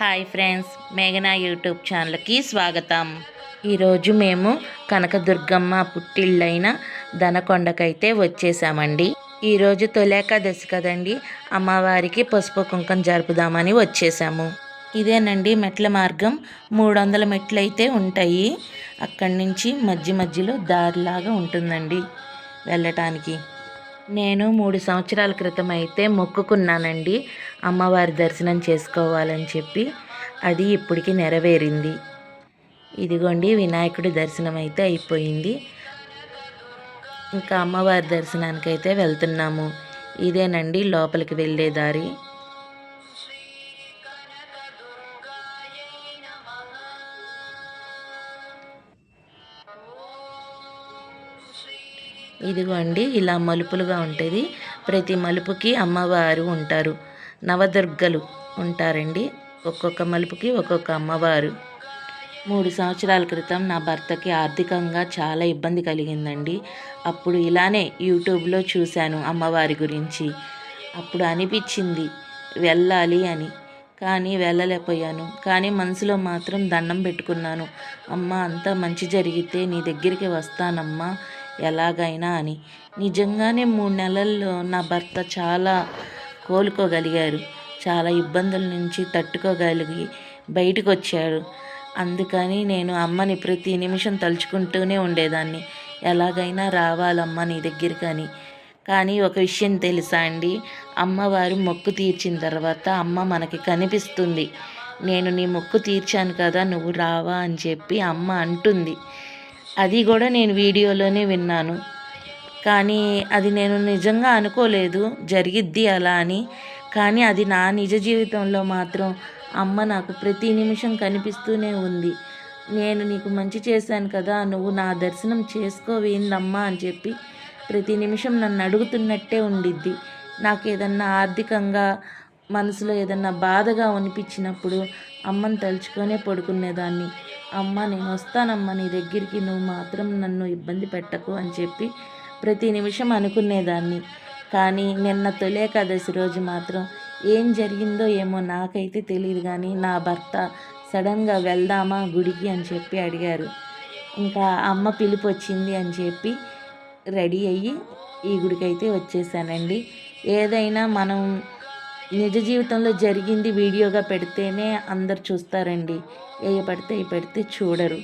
Hi friends మేఘనా YouTube ఛానల్కి స్వాగతం. ఈరోజు మేము కనకదుర్గమ్మ పుట్టిళ్ళైన దనకొండకైతే వచ్చేసామండి. ఈరోజు తొలేకాదశి కదండి అమ్మవారికి పసుపు కుంకం జరుపుదామని వచ్చేసాము. ఇదేనండి మెట్ల మార్గం మూడు వందల మెట్లు అయితే ఉంటాయి. అక్కడి నుంచి మధ్య మధ్యలో దారిలాగా ఉంటుందండి. వెళ్ళటానికి నేను మూడు సంవత్సరాల క్రితం అయితే మొక్కుకున్నానండి. అమ్మవారి దర్శనం చేసుకోవాలని చెప్పి అది ఇప్పటికి నెరవేరింది. ఇదిగోండి వినాయకుడి దర్శనం అయితే అయిపోయింది. ఇంకా అమ్మవారి దర్శనానికి అయితే వెళ్తున్నాము. ఇదేనండి లోపలికి వెళ్ళే దారి. ఇదిగోండి ఇలా మలుపులుగా ఉంటుంది. ప్రతి మలుపుకి అమ్మవారు ఉంటారు. నవదుర్గలు ఉంటారండి. ఒక్కొక్క మలుపుకి ఒక్కొక్క అమ్మవారు. మూడు సంవత్సరాల క్రితం నా భర్తకి ఆర్థికంగా చాలా ఇబ్బంది కలిగిందండి. అప్పుడు ఇలానే యూట్యూబ్లో చూశాను అమ్మవారి గురించి. అప్పుడు అనిపించింది వెళ్ళాలి అని. కానీ వెళ్ళలేకపోయాను. కానీ మనసులో మాత్రం దండం పెట్టుకున్నాను. అమ్మ అంతా మంచి జరిగితే నీ దగ్గరికి వస్తానమ్మా. ఎలాగైనా అని. నిజంగానే మూడు నెలల్లో నా భర్త చాలా కోలుకోగలిగారు. చాలా ఇబ్బందుల నుంచి తట్టుకోగలిగి బయటకు వచ్చారు అందుకని నేను అమ్మని ప్రతి నిమిషం తలుచుకుంటూనే ఉండేదాన్ని. ఎలాగైనా రావాలమ్మ నీ దగ్గరికి అని కానీ ఒక విషయం తెలుసా అండి? అమ్మవారు మొక్కు తీర్చిన తర్వాత అమ్మ మనకి కనిపిస్తుంది. నేను నీ మొక్కు తీర్చాను కదా నువ్వు రావా అని చెప్పి అమ్మ అంటుంది. అది కూడా నేను వీడియోలోనే విన్నాను. కానీ అది నేను నిజంగా అనుకోలేదు జరిగిద్ది అలా అని. కానీ అది నా నిజ జీవితంలో మాత్రం అమ్మ నాకు ప్రతి నిమిషం కనిపిస్తూనే ఉంది. నేను నీకు మంచి చేశాను కదా నువ్వు నా దర్శనం చేసుకోవేందమ్మా అని చెప్పి ప్రతి నిమిషం నన్ను అడుగుతున్నట్టే ఉండిద్ది. నాకు ఏదన్నా ఆర్థికంగా మనసులో ఏదన్నా బాధగా అనిపించినప్పుడు అమ్మని తలుచుకొనే పడుకునేదాన్ని. అమ్మ నేను వస్తానమ్మా నీ దగ్గరికి నువ్వు మాత్రం నన్ను ఇబ్బంది పెట్టకు అని చెప్పి ప్రతి నిమిషం అనుకునేదాన్ని. కానీ నిన్న తొలేకాదశి రోజు మాత్రం ఏం జరిగిందో ఏమో నాకైతే తెలియదు కానీ నా భర్త సడన్గా వెళ్దామా గుడికి అని చెప్పి అడిగారు. ఇంకా అమ్మ పిలుపు వచ్చింది అని చెప్పి రెడీ అయ్యి ఈ గుడికైతే వచ్చేసానండి. ఏదైనా మనం నిజ జీవితంలో జరిగింది వీడియోగా పెడితేనే అందరు చూస్తారండి. ఏ పడితే ఏ పెడితే చూడరు.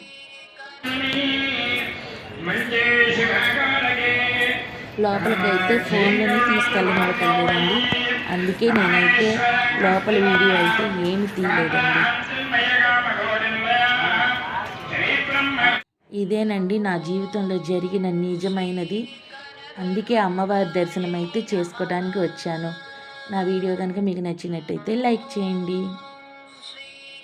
లోపలికైతే ఫోన్లని తీసుకెళ్ళమడతలేదండి అందుకే నేనైతే లోపల వీడియో అయితే ఏమి తీయలేదండి. ఇదేనండి నా జీవితంలో జరిగిన నిజమైనది. అందుకే అమ్మవారి దర్శనం అయితే చేసుకోవడానికి వచ్చాను. నా వీడియో కనుక మీకు నచ్చినట్టయితే లైక్ చేయండి.